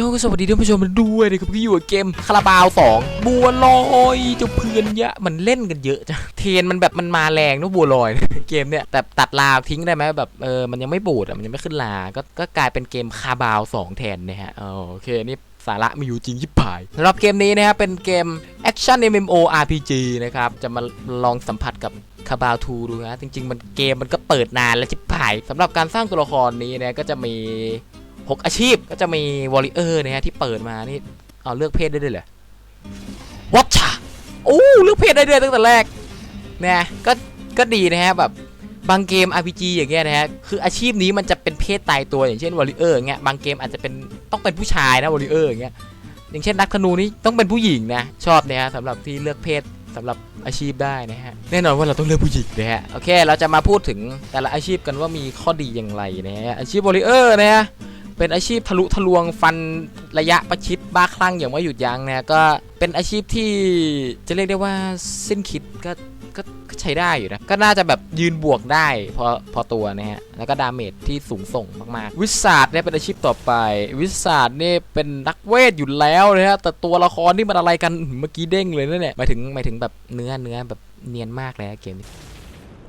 จ้าก็สวัสดีท่านผู้ชมด้วยนะครับพี่อยู่กับเกมคาราบาว2บัวลอยเจ้าเพื่อนยอะมันเล่นกันเยอะจ้ะเทนมันแบบมันมาแรงนะบัวลอยเกมเนี่ยแต่ตัดลาทิ้งได้ไหมแบบเออมันยังไม่บูดอะมันยังไม่ขึ้นลาก็ก็กลายเป็นเกมคาบาว2แทนนะฮะโอเคนี่สาระมีอยู่จริงยิบผายสำหรับเกมนี้นะครับเป็นเกม Action MMO RPG นะครับจะมาลองสัมผัสกับคาบาวทูดูนะจริง ๆ มันเกมมันก็เปิดนานแล้วจิบผายสำหรับการสร้างตัวละครนี้นะก็จะมี 6 อาชีพก็จะมีวอลเลเยอร์นะฮะที่เปิดมานี่เอาเลือกเพศได้ด้วยเหรอวัชชาโอ้เลือกเพศได้ด้วยตั้งแต่แรกนะก็ก็ดีนะฮะแบบบางเกม RPG อย่างเงี้ยนะฮะคืออาชีพนี้มันจะเป็นเพศตายตัวอย่างเช่นวอลเลเยอร์อย่างเงี้ยบางเกมอาจจะเป็นต้องเป็นผู้ชายนะวอลเลเยอร์อย่างเงี้ยอย่างเช่นนักธนูนี่ต้องเป็นผู้หญิงนะชอบเนี่ยฮะสำหรับที่เลือกเพศสำหรับอาชีพได้นะฮะแน่นอนว่าเราต้องเลือกผู้หญิงนะฮะโอเค เราจะมาพูดถึงแต่ละอาชีพกันว่ามีข้อดีอย่างไรนะฮะอาชีพวอลเลเยอร์นะฮะ เป็นอาชีพทะลุทะลวงฟันระยะประชิดบ้าคลั่งอย่างไม่หยุดยั้งนะก็เป็นอาชีพที่จะเรียกได้ว่าสิ้นคิดก็ก็ใช้ได้อยู่นะ ก็น่าจะแบบยืนบวกได้พอพอตัวนะฮะ แล้วก็ดาเมจที่สูงส่งมากๆ วิสาดเนี่ยเป็นอาชีพต่อไป วิสาดเนี่ยเป็นนักเวทอยู่แล้วนะฮะ แต่ตัวละครนี่มันอะไรกันเมื่อกี้เด้งเลยนะเนี่ยหมายถึงหมายถึงแบบเนื้อเนื้อแบบเนียนมากเลยอะเกมนี้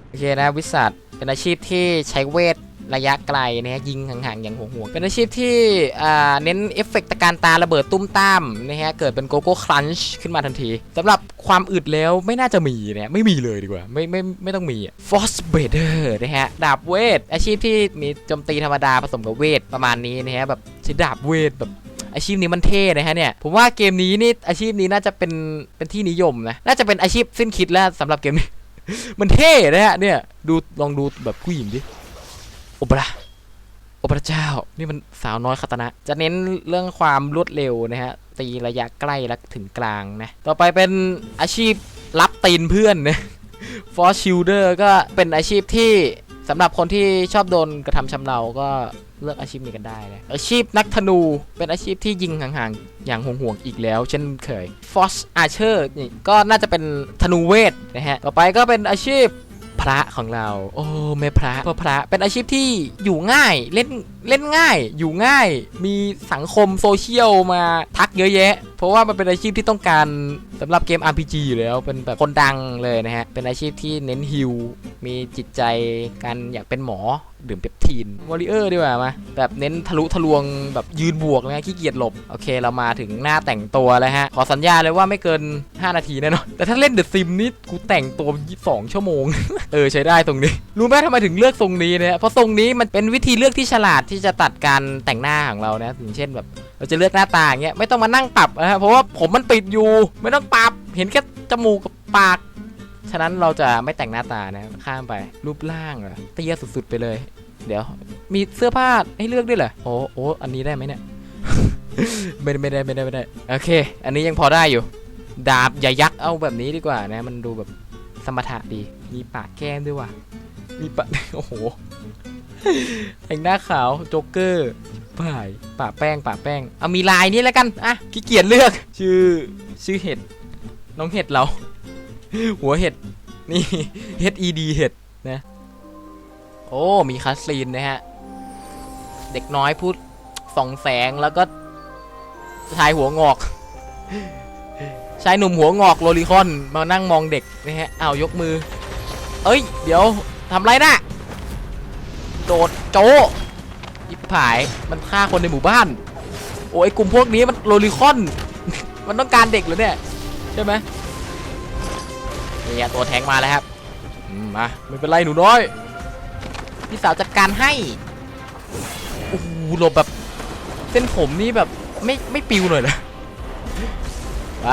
โอเคนะวิสัทเป็นอาชีพที่ใช้เวท ระยะไกลนะฮะยิงห่างๆอย่างห่วๆเป็นอาชีพที่อ่าเน้นเอฟเฟกต์การตาระเบิดตุ้มตามนะฮะเกิดเป็นโกโก้ครันช์ขึ้นมาทันทีสำหรับความอึดแล้วไม่น่าจะมีนะไม่มีเลยดีกว่า ไม่ไม่ไม่ต้องมีฟอสเบเดอร์นะฮะดาบเวท อาชีพที่มีโจมตีธรรมดาผสมกับเวทประมาณนี้นะฮะแบบใช้ดาบเวทแบบอาชีพนี้มันเท่นะฮะเนี่ยผมว่าเกมนี้นี่อาชีพนี้น่าจะเป็นเป็นที่นิยมนะน่าจะเป็นอาชีพสิ้นคิดแล้วสำหรับเกมนี้ มันเท่นะฮะเนี่ยดูลองดูแบบผู้หญิงดิ โอปราโอปราเจ้า นี่มันสาวน้อยคาตนะ จะเน้นเรื่องความรวดเร็วนะฮะ ตีระยะใกล้และถึงกลางนะ ต่อไปเป็นอาชีพรับตีนเพื่อนนะฟอร์ชิลเดอร์ก็เป็นอาชีพที่สำหรับคนที่ชอบโดนกระทำชำเราก็เลือกอาชีพนี้กันได้นะอาชีพนักธนูเป็นอาชีพที่ยิงห่างๆ อย่างห่วงๆ อีกแล้ว เช่นเคยฟอสอาเชอร์นี่ก็น่าจะเป็นธนูเวทนะฮะ ต่อไปก็เป็นอาชีพ พระของเรา โอ้แม่พระพ่อพระเป็นอาชีพที่อยู่ง่ายเล่นเล่นง่าย อยู่ง่าย มีสังคมโซเชียลมาทักเยอะแยะ เพราะว่ามันเป็นอาชีพที่ต้องการสำหรับเกม RPG อยู่แล้วเป็นแบบคนดังเลยนะฮะ เป็นอาชีพที่เน้นฮิวมีจิตใจการอยากเป็นหมอ ดื่มเปปทีนวอริเออร์ดีกว่ามาแบบเน้นทะลุทะลวงแบบยืนบวกนะขี้เกียจหลบ โอเคเรามาถึงหน้าแต่งตัวแล้วฮะ ขอสัญญาเลยว่าไม่เกิน 5 นาทีแน่นอนแต่ถ้าเล่นเดอะซิมนี่กูแต่งตัว2ชั่วโมง เออใช้ได้ตรงนี้ รู้ไหมทำไมถึงเลือกทรงนี้เนี่ยเพราะทรงนี้มันเป็นวิธีเลือกที่ฉลาดที่จะตัดการแต่งหน้าของเรานะอย่างเช่นแบบเราจะเลือกหน้าตาอย่างเงี้ยไม่ต้องมานั่งปรับนะฮะเพราะว่าผมมันติดอยู่ ไม่ต้องปรับเห็นแค่จมูกกับปาก ฉะนั้นเราจะไม่แต่งหน้าตานะข้ามไปรูปร่างเหรอเตี้ยสุดๆไปเลย เดี๋ยว มีเสื้อผ้าให้เลือกด้วยเหรอโอ้โอ้อันนี้ได้ไหมเนี่ยไม่ได้ไม่ได้ไม่ได้ไม่ได้โอเค อันนี้ยังพอได้อยู่ ดาบอย่ายักเอาแบบนี้ดีกว่านะ มันดูแบบสมถะดี มีปากแก้มด้วยว่ะมีปากโอ้โหแต่งหน้าขาวโจ๊กเกอร์ป่ายปะแป้งปะแป้งเอามีลายนี้แล้วกันอะขี้เกียจเลือก ชื่อชื่อเห็ดน้องเห็ดเรา หัวเห็ด นี่ H E D เห็ดนะ โอ้ มีคัสซีนนะฮะ เด็กน้อยพูดส่องแสงแล้วก็ชายหัวงอก ชายหนุ่มหัวงอกโลลิคอน มานั่งมองเด็กนะฮะเอายกมือ เอ้ย เดี๋ยวทำไรนะโดดโจยิบผายมันฆ่าคนในหมู่บ้าน โอ้ยกลุ่มพวกนี้มันโลลิคอน มันต้องการเด็กเหรอเนี่ย ใช่ไหม นี่ตัวแทงมาแล้วครับอืมมาไม่เป็นไรหนูน้อย พี่สาวจัดการให้โอ้โหหลบแบบ เส้นผมนี่แบบไม่ไม่ปิวหน่อยนะไป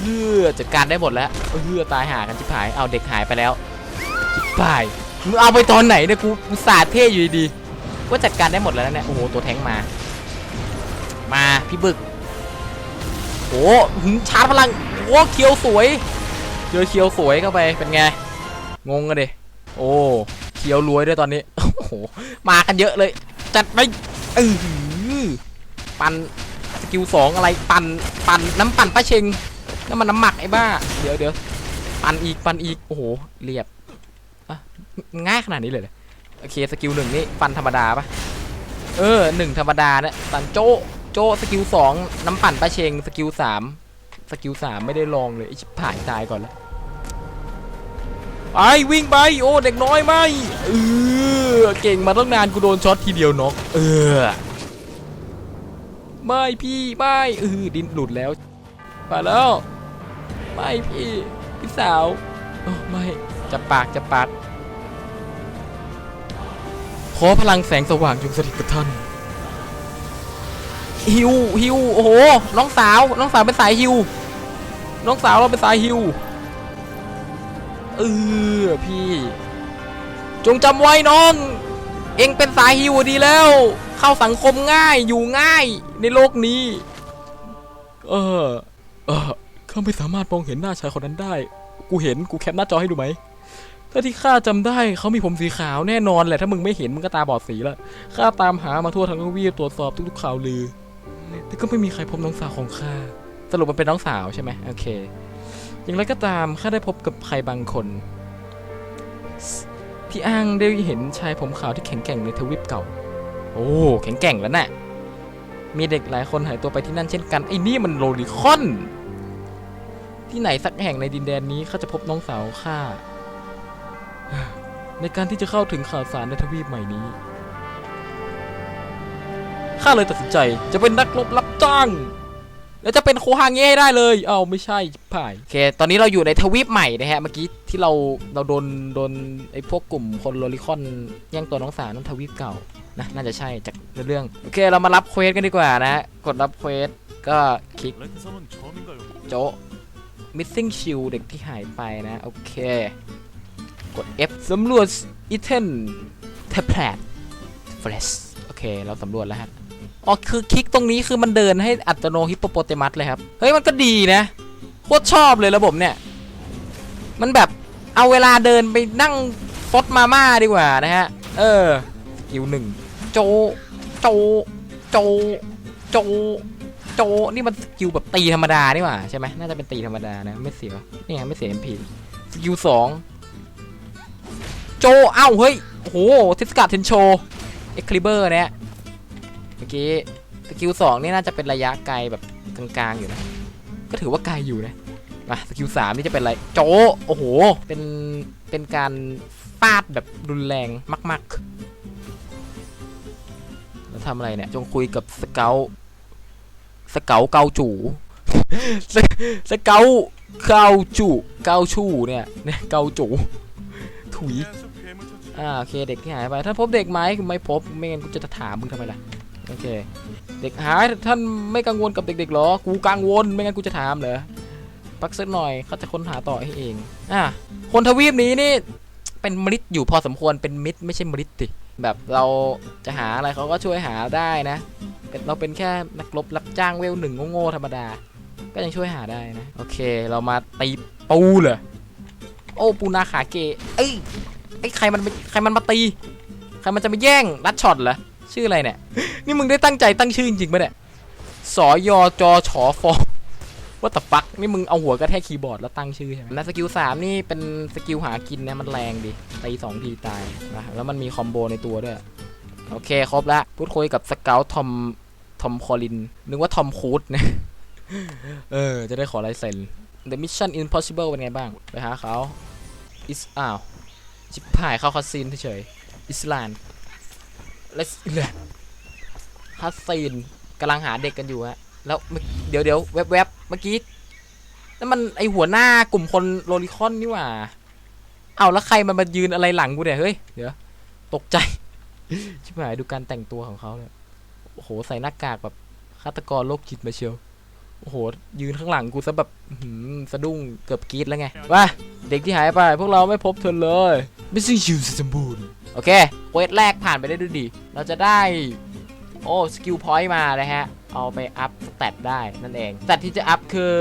เฮือจัดการได้หมดแล้วเฮือตายหากันชิบหายเอาเด็กหายไปแล้วชิบหายมึงเอาไปตอนไหนเนี่ยกูกูสาดเท่อยู่ดีๆก็จัดการได้หมดแล้วนะเนี่ยโอ้โหตัวแทงมา มาพี่บึกโอ้หึชาร์จพลังโอ้เคียวสวย เจอเคียวสวยเข้าไปเป็นไง งงกันดิโอ้เคียวรวยด้วยตอนนี้โอ้โหมากันเยอะเลย จัดไปเออหือปันสกิลสองอะไรปันปันน้ำปั่นป้าเชงน้ำมันน้ำหมักไอ้บ้า เดี๋ยวเดี๋ยวปันอีกปันอีกโอ้โหเรียบง่ายขนาดนี้เลยเหรอโอเคสกิลหนึ่งนี่ฟันธรรมดาปะเออหนึ่งธรรมดาเนี่ยปันโจโจโจสกิลสองน้ำปั่นป้าเชงสกิลสาม สกิลสามไม่ได้ลองเลยไอ้ชิบหายตายก่อนแล้วไปวิ่งไปโอ้เด็กน้อยไม่เออเก่งมาตั้งนานกูโดนช็อตทีเดียวน็อกเออไม่พี่ไม่เออดินหลุดแล้วมาแล้วไม่พี่พี่สาวโอ้ไม่จะปากจะปากขอพลังแสงสว่างจงสถิตกับท่านฮิวฮิวโอ้โหน้องสาวน้องสาวเป็นสายฮิว น้องสาวเราเป็นสายฮิวเออพี่ จงจำไว้น้อง เองเป็นสายฮิวดีแล้ว เข้าสังคมง่ายอยู่ง่ายในโลกนี้ เออเออข้าไม่สามารถมองเห็นหน้าชายคนนั้นได้ กูเห็นกูแคปหน้าจอให้ดูไหมถ้าที่ข้าจำได้เขามีผมสีขาวแน่นอนแหละถ้ามึงไม่เห็นมึงก็ตาบอดสีละข้าตามหามาทั่วทั้งทวีปตรวจสอบทุกๆข่าวลือ แต่ก็ไม่มีใครพบน้องสาวของข้า สรุปมันเป็นน้องสาวใช่ไหมโอเค อย่างไรก็ตามข้าได้พบกับใครบางคน ที่อ้างได้เห็นชายผมขาวที่แข็งแกร่งในทวิปเก่า โอ้แข็งแกร่งแล้วน่ะมีเด็กหลายคนหายตัวไปที่นั่นเช่นกันไอ้นี่มันโลลิคอน ที่ไหนสักแห่งในดินแดนนี้ข้าจะพบน้องสาวข้าในการที่จะเข้าถึงข่าวสารในทวีปใหม่นี้ข้าเลยตัดสินใจจะเป็นนักรบรับจ้าง แล้วจะเป็นโคฮังเย่ได้เลย เอ้าไม่ใช่ผ่ายโอเค ตอนนี้เราอยู่ในทวีปใหม่นะฮะ เมื่อกี้ที่เราเราโดนโดนไอ้พวกกลุ่มคนโลลิคอนแย่งตัวน้องสาวนั่นทวีปเก่านะน่าจะใช่จากเรื่อง โอเคเรามารับเควสกันดีกว่านะ กดรับเควสก็คลิกโจ missing shield เด็กที่หายไปนะ โอเค กด F สำรวจอีเทน t ท p แ a ล flash โอเค เราสำรวจแล้วฮะ อ๋อคือคลิกตรงนี้คือมันเดินให้อัตโนฮิปโปโปเตมัสเลยครับ เฮ้ยมันก็ดีนะ โคตรชอบเลยระบบเนี่ย มันแบบเอาเวลาเดินไปนั่งฟดมาม่าดีกว่านะฮะ เออสกิลหนึ่งโจ โจ โจ โจ โจ นี่มันสกิลแบบตีธรรมดานี่หว่าใช่ไหมน่าจะเป็นตีธรรมดานะ ไม่เสียนี่ไงไม่เสีย MP สกิลสองโจ เอ้า เฮ้ย โอ้โหเทสกาเทนโช เอ็กคลิเบอร์เนี่ย เมื่อกี้สกิลสองนี่น่าจะเป็นระยะไกลแบบกลางๆอยู่นะ ก็ถือว่าไกลอยู่นะมาสกิลสามนี่จะเป็นอะไร โจโอ้โห เป็น เป็นการฟาดแบบรุนแรงมาก ๆ แล้วทำอะไรเนี่ย จงคุยกับสเกลสเกลเกาจูสเกลเกาจูเกาชูเนี่ยเนี่ยเกาจูถุยอ่าโอเคเด็กที่หายไป ถ้าพบเด็กไหมไม่พบไม่งั้นกูจะถามมึงทำไมล่ะ โอเค เด็กหายท่านไม่กังวลกับเด็กๆหรอ กูกังวลไม่งั้นกูจะถามเหรอพักสักหน่อยเขาจะค้นหาต่อให้เอง อะ คนทวีปนี้นี่เป็นมริดอยู่พอสมควรเป็นมิตรไม่ใช่มริดติแบบเราจะหาอะไรเขาก็ช่วยหาได้นะ เราเป็นแค่นักรบรับจ้างเวลหนึ่งโง่ๆธรรมดา ก็ยังช่วยหาได้นะ โอเค เรามาตีปูเลยโอ้ปูนาขาเกะเอ้ยไอ้ใครมันใครมันมาตี ใครมันจะมาแย่งรัดช็อตเหรอ ชื่ออะไรเนี่ย นี่มึงได้ตั้งใจตั้งชื่อจริงปะเนี่ยสอยอจอฉอฟอว่าแต่ฟักนี่มึงเอาหัวกระแทกคีย์บอร์ดแล้วตั้งชื่อใช่ไหมแล้วสกิลสามนี่เป็นสกิลหากินนะมันแรงดิตีสองทีตายนะแล้วมันมีคอมโบในตัวด้วย โอเคครบละพูดคุยกับสเกลทอมทอมคอลิน นึกว่าทอมคูดนะเออ จะได้ขอลายเซ็น The Mission Impossible เป็นไงบ้าง ไปหาเขา is อ้าวชิบหายเข้าคาซีนเฉยอิสลาน และเลยคาซีนกำลังหาเด็กกันอยู่ฮะแล้วเดี๋ยวเดี๋ยวแวบๆบเมื่อกี้นั่นมันไอหัวหน้ากลุ่มคนโรลิคอนนี่หว่าเอาแล้วใครมันมายืนอะไรหลังกูเนี่ยเฮ้ยเดี๋ยวตกใจชิบหายดูการแต่งตัวของเขาเนี่ยโอ้โหใส่หน้ากากแบบฆาตกรโรคจิตมาเชียวโอ้โห ยืนข้างหลังกูซะแบบหือสะดุ้งเกือบกรีดแล้วไงว่าเด็กที่หายไป พวกเราไม่พบเธอเลย ไม่ซึ่งชิวสมบูรณ์ อเคเควสแรกผ่านไปได้ด้วยดี เราจะได้ โอ้ สกิลพอยต์มานะฮะ เอาไปอัพสเตตได้นั่นเองสเตตที่จะอัพคือ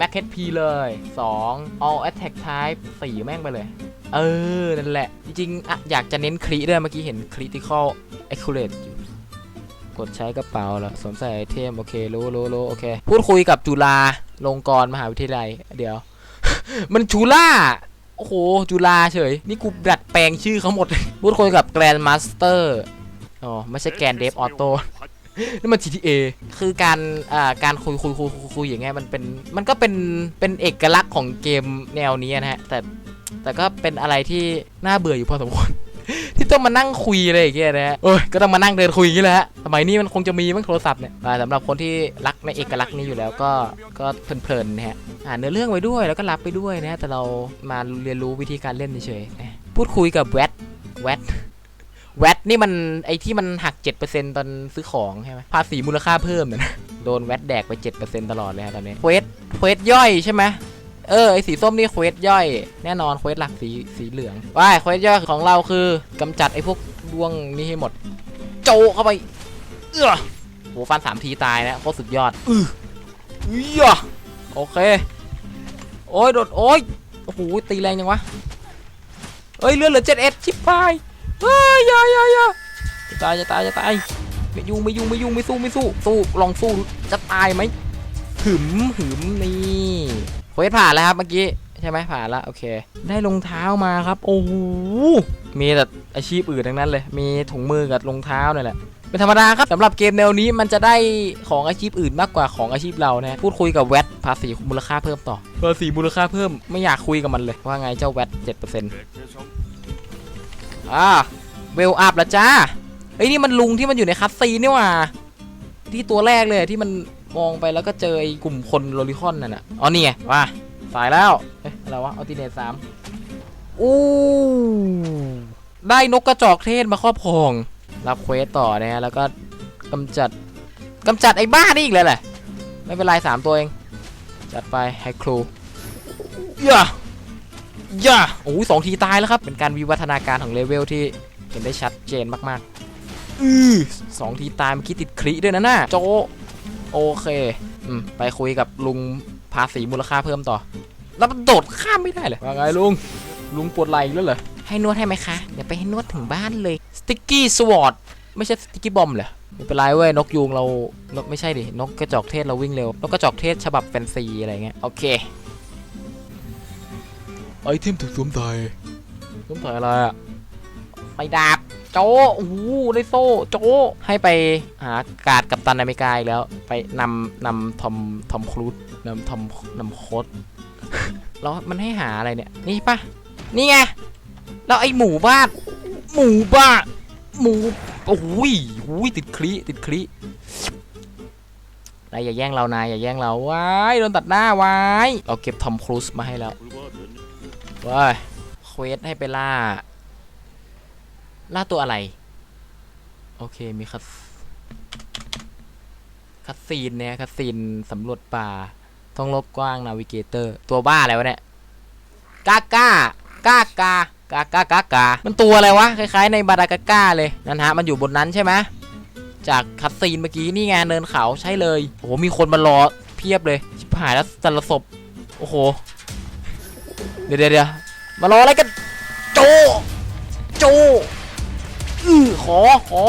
Max HP เลย 2 All Attack Type 4 แม่งไปเลย เออ นั่นแหละ จริงๆอะอยากจะเน้นคริด้วยเมื่อกี้เห็น Critical Accurate อยู่กดใช้กระเป๋าแล้วสวมใส่ไอเทม โอเค รู้รู้รู้โอเค พูดคุยกับจุฬาลงกรณ์มหาวิทยาลัย เดี๋ยว มันจูล่า โอ้โห จุฬาเฉย นี่กูดัดแปลงชื่อเขาหมดพูดคุยกับแกรนด์มาสเตอร์อ๋อ ไม่ใช่แกรนเดฟออโต้นี่มัน GTA คือการอ่าการคุยคุยคุยคุยคุยอย่างเงี้ยมันเป็นมันก็เป็นเป็นเอกลักษณ์ของเกมแนวนี้นะฮะ แต่แต่ก็เป็นอะไรที่น่าเบื่ออยู่พอสมควร ที่ต้องมานั่งคุยอะไรอย่างเงี้ยนะฮะโอ้ยก็ต้องมานั่งเดินคุยอย่างงี้แหละฮะสมัยนี้มันคงจะมีมั้งโทรศัพท์เนี่ยอ่าสำหรับคนที่รักในเอกลักษณ์นี้อยู่แล้วก็ก็เพลินๆนะฮะอ่านเนื้อเรื่องไว้ด้วยแล้วก็รับไปด้วยนะฮะแต่เรามาเรียนรู้วิธีการเล่นเฉยๆนะพูดคุยกับแวดแวดแวดนี่มันไอที่มันหัก 7%ตอนซื้อของใช่ไหมภาษีมูลค่าเพิ่มเนี่ยนะโดนแวดแดกไป 7%ตลอดเลยฮะตอนนี้เควสเควสย่อยใช่ไหม เออไอสีส้มนี่เควสย่อยแน่นอนเควสหลักสีสีเหลืองว่ายเควสย่อยของเราคือกำจัดไอพวกดวงนี้ให้หมด โจเข้าไปเออโหฟันสามทีตายนะโคตรสุดยอดอือเอียโอเค โอ้ยโดดโอ้ยโอ้โหตีแรงจังวะเอ้ยเลือดเหลือเจ็ดเอ็ดชิบหายเฮ้ยอย่าอย่าอย่าจะตายจะตายจะตายไม่ยุ่งไม่ยุ่งไม่ยุ่งไม่สู้ไม่สู้สู้ลองสู้จะตายไหมหืมหืมนี่ เควสผ่านแล้วครับเมื่อกี้ใช่ไหมผ่านแล้วโอเค ได้รองเท้ามาครับ โอ้โหมีแต่อาชีพอื่นทั้งนั้นเลย มีถุงมือกับรองเท้านี่แหละเป็นธรรมดาครับสำหรับเกมแนวนี้มันจะได้ของอาชีพอื่นมากกว่าของอาชีพเรานะพูดคุยกับแวดภาษีมูลค่าเพิ่มต่อภาษีมูลค่าเพิ่มไม่อยากคุยกับมันเลยว่าไงเจ้าแวดเจ็ดเปอร์เซ็นต์อ่าเวลอัพแล้วจ้าเอ้ยนี่มันลุงที่มันอยู่ในคัสซีนนี่หว่า ที่ตัวแรกเลยที่มัน มองไปแล้วก็เจอไอ้กลุ่มคนโรลิคอนนั่นน่ะอ๋อนี่ไงว่าสายแล้วเอ๊ะอะไรวะอัลติเนตสามอู้ได้นกกระจอกเทศมาครอบครองรับเควสต่อนะฮะแล้วก็กำจัดกำจัดไอ้บ้านี่อีกเลยแหละไม่เป็นไรสามตัวเอง จัดไปไฮครูย่าย่าโอ้ยสองทีตายแล้วครับ เป็นการวิวัฒนาการของเลเวลที่เห็นได้ชัดเจนมากๆ อือสองทีตายเมื่อกี้ติดคลิด้วยนะน่าโจ โอเคอืมไปคุยกับลุงภาษีมูลค่าเพิ่มต่อ แล้วมันโดดข้ามไม่ได้เลยว่าไงลุง ลุงปวดไหล่อีกแล้วเหรอ ให้นวดให้ไหมคะ เดี๋ยวไปให้นวดถึงบ้านเลย สติ๊กกี้สวอตไม่ใช่สติ๊กกี้บอมเหรอไม่เป็นไรเว้ย นกยูงเรานกไม่ใช่ดิ นกกระจอกเทศเราวิ่งเร็ว นกกระจอกเทศฉบับแฟนซีอะไรเงี้ย โอเค ไอเทมถูกสวมใส่สวมใส่อะไรอะไปดาบ โจโอ้โหได้โซ่โจให้ไปหาการ์ดกับตันอเมริกาอีกแล้ว ไปนำนำทอมทอมครูซนำทอมนำโคดแล้วมันให้หาอะไรเนี่ย นี่ปะนี่ไง แล้วไอหมูบ้าน หมูบ้านหมู โอ้โหยโอ้ยติดคลีติดคลีนายอย่าแย่งเรา นายอย่าแย่งเรา ว้าย โดนตัดหน้า ว้าย เราเก็บทอมครูซมาให้แล้ว ว้าย เควสให้ไปล่า ล่าตัวอะไร โอเคมีคัสคัสซีนเนี่ยคัสซีนสำรวจป่าท้องลบกว้างนาวิเกเตอร์ ตัวบ้าอะไรวะเนี่ยกากากากากากากากา มันตัวอะไรวะ คล้ายๆในบาดากาก้าเลยนั่นฮะ มันอยู่บนนั้นใช่ไหมจากคัสซีนเมื่อกี้นี่ไงเนินเขาใช่เลย โอ้โห มีคนมารอเพียบเลย ชิบหายแล้วแต่ละศพ โอ้โห เดี๋ยวเดี๋ยวมารออะไรกัน โจ โจ อือขอขอ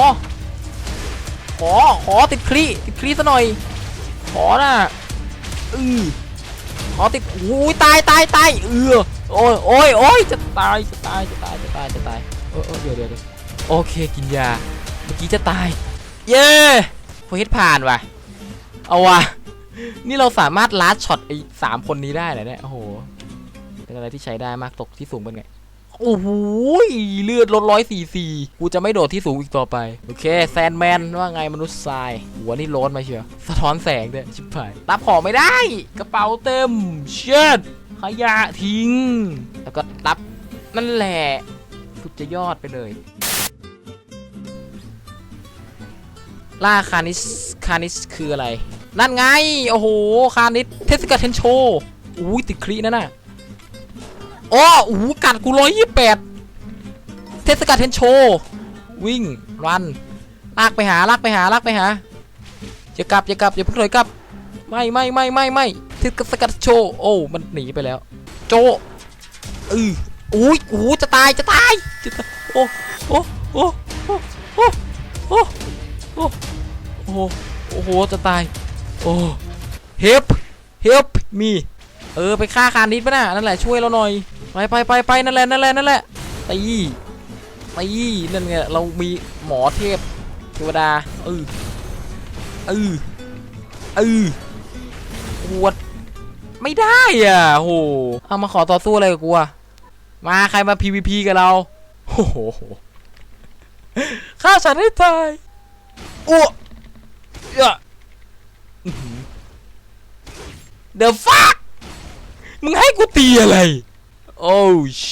ขอ ขอติดคลีติดคลีซะหน่อย ขอนะอือขอติดโอ้ยตายตายตายเออโอ้ยโอ้ยโอ้ยจะตายจะตายจะตายจะตายจะตายเออเออเดี๋ยวเดี๋ยวเดี๋ยวโอเคกินยาเมื่อกี้จะตาย เย้โคเฮดผ่านว่ะเอาว่ะนี่เราสามารถลัดช็อตไอ้สามคนนี้ได้เหรอเนี่ยโอ้โหเป็นอะไรที่ใช้ได้มากตกที่สูงเป็นไง โอ้โหเลือดลดร้อยสี่สี่กูจะไม่โดดที่สูงอีกต่อไป โอเค แซนแมนว่าไงมนุษย์ทราย หัวนี่โล้นมาเชียวสะท้อนแสงด้วยชิบหายรับของไม่ได้ กระเป๋าเต็ม เชิดขยะทิ้ง แล้วก็รับนั่นแหละสุดจะยอดไปเลย ล่าคานิส คานิสคืออะไร นั่นไง โอ้โห คานิส เทสกาเทนโช อุ้ยติดคลีนั่นน่ะ โอ้โหกัดกูร้อยยี่แปดเทศกาลเทนโช วิ่ง รัน ลากไปหา ลากไปหา ลากไปหา อย่ากลับ อย่ากลับ อย่าเพิ่งถอยกลับ ไม่ไม่ไม่ไม่ไม่เทศกาลโชว์โอ้ มันหนีไปแล้ว โจอืออุ้ยโอ้จะตาย จะตาย จะตายโอ้โอ้ โอ้ โอ้ โอ้ โอ้ โอ้ โอ้ โอ้โห จะตาย โอ้ help help me เออ ไปฆ่าคานิดปะน่ะนั่นแหละช่วยเราหน่อย ไปไปไปไปนั่นแหละนั่นแหละนั่นแหละตีตีนั่นไงเรามีหมอเทพเทวดาเออเออเออหวดไม่ได้อะโหเอามาขอต่อสู้อะไรกับกูอะมาใครมา PVP กับเราโอ้โหฆ่าฉันให้ตายอ้วเอะเดอะฟักมึงให้กูตีอะไร โอ้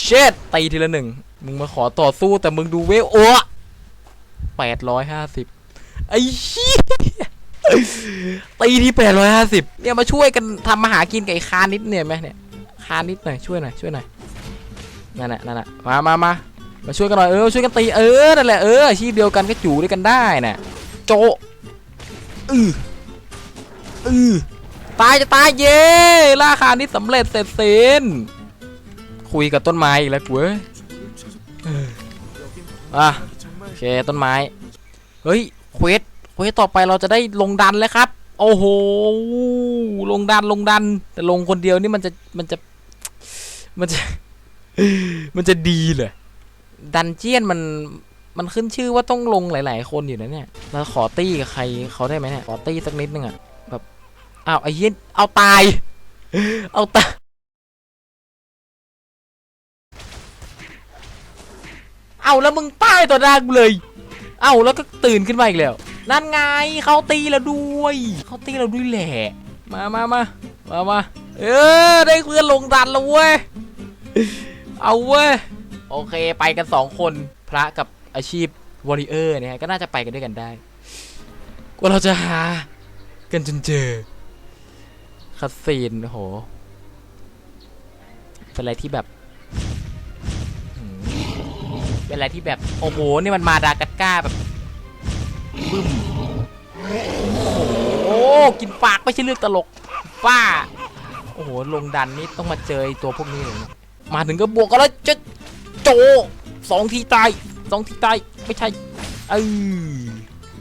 เชดตีทีละหนึ่ง มึงมาขอต่อสู้แต่มึงดูเวลโอ้แปดร้อยห้าสิบไอ้เหี้ยตีที่แปดร้อยห้าสิบเนี่ยมาช่วยกันทำมาหากินกับไอ้คานิดเนี่ยไหมเนี่ยคานิดหน่อยช่วยหน่อยช่วยหน่อยนั่นแหละนั่นแหละมามามามาช่วยกันหน่อยเออช่วยกันตีเออนั่นแหละเอออาชีพเดียวกันก็จู่ด้วยกันได้น่ะโจะอืออือตายจะตายเย่ล่าคานิดสำเร็จเสร็จสิ้น คุยกับต้นไม้อีกแล้วกูเอ้ยอะโอเคต้นไม้ เฮ้ยเควสเควสต่อไปเราจะได้ลงดันแล้วครับ โอ้โห ลงดันลงดัน แต่ลงคนเดียวนี่มันจะมันจะมันจะมันจะดีเหรอดันเจียนมันมันขึ้นชื่อว่าต้องลงหลาย ๆ คนอยู่นะเนี่ยเราขอตี้กับใครเขาได้ไหมเนี่ยขอตี้สักนิดนึงอะแบบอ้าวไอ้เหี้ยเอาตาย เอาตาย เอาแล้วมึงป้ายต่อหน้ากูเลย เอาแล้วก็ตื่นขึ้นมาอีกแล้ว นั่นไงเขาตีเราด้วยเขาตีเราด้วยแหละ มามามามามาเออได้เพื่อนลงดันแล้วเว้ย เอาเว้ย โอเคไปกันสองคนพระกับอาชีพวอริเออร์เนี่ยก็น่าจะไปกันด้วยกันได้กว่าเราจะหา กันจนเจอคัสซีนโอ้โหเป็นอะไรที่แบบ เป็นอะไรที่แบบโอ้โหนี่มันมาดากัสก้าแบบบึ้มโอ้กินปากไม่ใช่เรื่องตลกป้าโอ้โหลงดันนี่ต้องมาเจอตัวพวกนี้เลยมาถึงก็บวกกันแล้วจะโจสองทีตายสองทีตายไม่ใช่เออ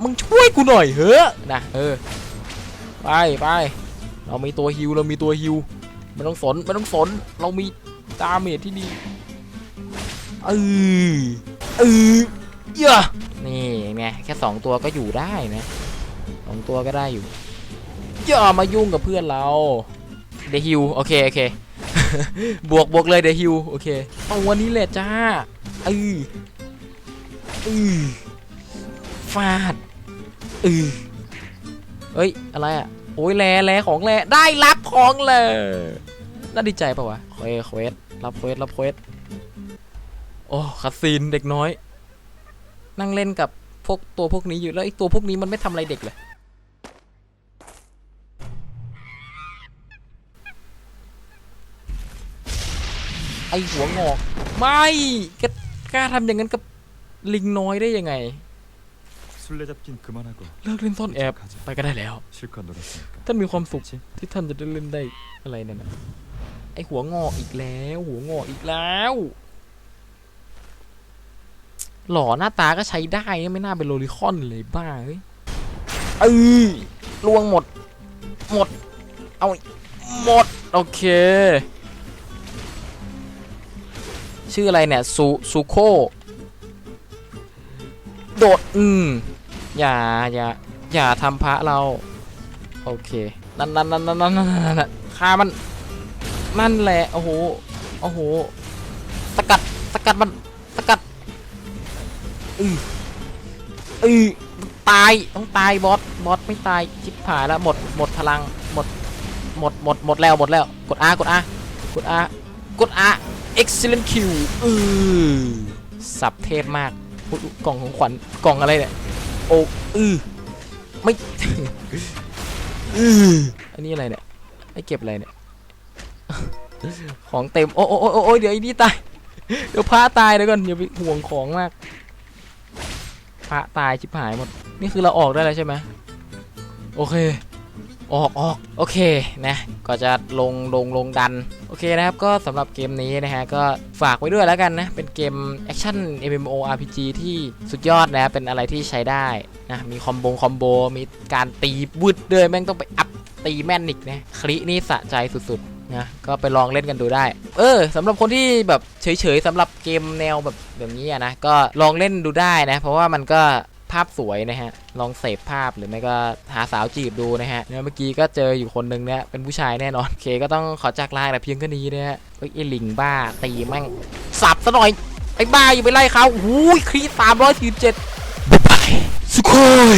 มึงช่วยกูหน่อยเฮ้อะนะเออไปไปเรามีตัวฮิวเรามีตัวฮิวไม่ต้องสนไม่ต้องสนเรามีดาเมจที่ดี เออเออเยอะนี่ไงแค่สองตัวก็อยู่ได้นะสองตัวก็ได้อยู่อย่ามายุ่งกับเพื่อนเราเดฮิวโอเคโอเคบวกบวกเลยเดฮิวโอเคเอาวันนี้แหละจ้าเออเออฟาดเออเอ้ยอะไรอะโอ้ยแลแลของแลได้รับของเลยน่าดีใจปะวะเควสเควสรับเควสรับเควส โอ้คาซีนเด็กน้อย นั่งเล่นกับพวกตัวพวกนี้อยู่แล้วไอ้ตัวพวกนี้มันไม่ทำอะไรเด็กเลยไอหัวงอก ไม่กกล้าทำอย่างนั้นกับลิงน้อยได้ยังไง 술래잡긴 그만하고 เลิกเล่นซ่อนแอบ 가자. ไปก็ได้แล้ว 실컷 놀았으니까. ท่านมีความสุข 그치? ที่ท่านจะได้เล่นได้อะไรนั่นนะไอหัวงอกอีกแล้ว หัวงอกอีกแล้ว หล่อหน้าตาก็ใช้ได้ไม่น่าเป็นโลลิคอนเลยบ้าเฮ้ยเอ้ยลวงหมด หมด เอาหมด โอเค ชื่ออะไรเนี่ยซูซูโคโดด อืม อย่าอย่าอย่าทำพระเรา โอเค นั่นนั่นนั่นนั่นนั่นนั่นนั่นฆ่ามัน นั่นแหละ โอ้โห โอ้โหสกัดสกัดมันสกัด อืออือตายต้องตายบอสบอสไม่ตายชิบหายแล้วหมดหมดพลังหมดหมดหมดหมดแล้วหมดแล้วกด R กด R กด R กด R excellent Q อือสับเทพมากกล่องของขวัญกล่องอะไรเนี่ยโอ้อือไม่อืออันนี้อะไรเนี่ยไอเก็บอะไรเนี่ยของเต็มโอ้โอ้โอ้โอ้เดี๋ยวไอ้นี่ตายเดี๋ยวพระตายเดี๋ยวก่อนอย่าไปห่วงของมาก ระตายชิบหายหมด นี่คือเราออกได้แล้วใช่ไหมโอเค ออกออกโอเคนะก็จะลงลงลงดัน โอเคนะครับ ก็สำหรับเกมนี้นะฮะ ก็ฝากไว้ด้วยแล้วกันนะ เป็นเกมแอคชั่น MMORPG ที่สุดยอดนะเป็นอะไรที่ใช้ได้นะมีคอมโบคอมโบมีการตีวืดเลยแม่งต้องไปอัพตีแม่นอีกนะคลินี่สะใจสุดๆ นะก็ไปลองเล่นกันดูได้ เออสำหรับคนที่แบบเฉยๆสำหรับเกมแนวแบบแบบนี้นะก็ลองเล่นดูได้นะ เพราะว่ามันก็ภาพสวยนะฮะ ลองเสพภาพหรือไม่ก็หาสาวจีบดูนะฮะเนี่ยเมื่อกี้ก็เจออยู่คนหนึงเนี่ยเป็นผู้ชายแน่นอน เคก็ต้องขอจากลาแต่เพียงแค่นี้นะฮะเอ้ยไอ้ลิงบ้าตีแม่งสับซะหน่อย ไอ้บ้าอยู่ไปไล่เขาอุ้ยครีสามร้อยสี่สิบเจ็ดบ๊ายบายสุโคย